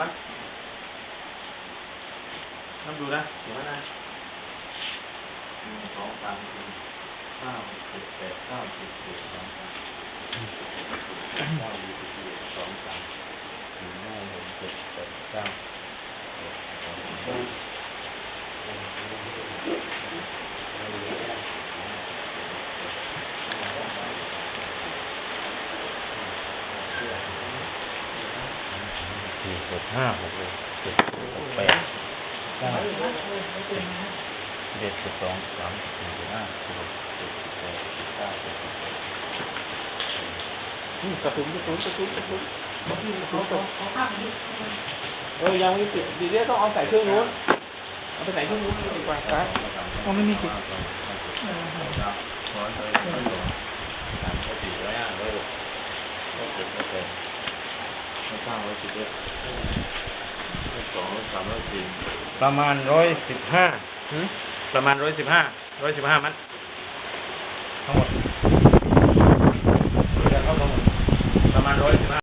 มันน้ำดูนะเดี๋ยวนะหนึ่งสองสามสี่ห้าหกเจ็ดแปดเก้าสิบสิบสองสามเก้ายี่สิบสี่สองสามสี่ห้าหกเจ็ดแปดเก้า สี่หกห้าหกหกเจ็ดหกแปดเก้าสิบเอ็ดสิบสองสามสี่สิบห้าสิบหกสิบเจ็ดสิบแปดสิบเก้าสิบสิบเอ็ดอืมกระสุนกระสุนกระสุนกระสุนกระสุนกระสุนเออยังไม่ติดดีเดี๋ยวต้องเอาใส่เครื่องนู้นเอาไปใส่เครื่องนู้นดีกว่าครับเอาไม่มีติดครับร้อยเลยร้อยหลงสามร้อยสี่ร้อยห้าร้อยหกร้อยเจ็ดร้อยแปด ห้าร้อยสิบเอ็ดสองสามร้อยสี่ประมาณร้อยสิบห้าประมาณร้อยสิบห้าร้อยสิบห้ามัดทั้งหมด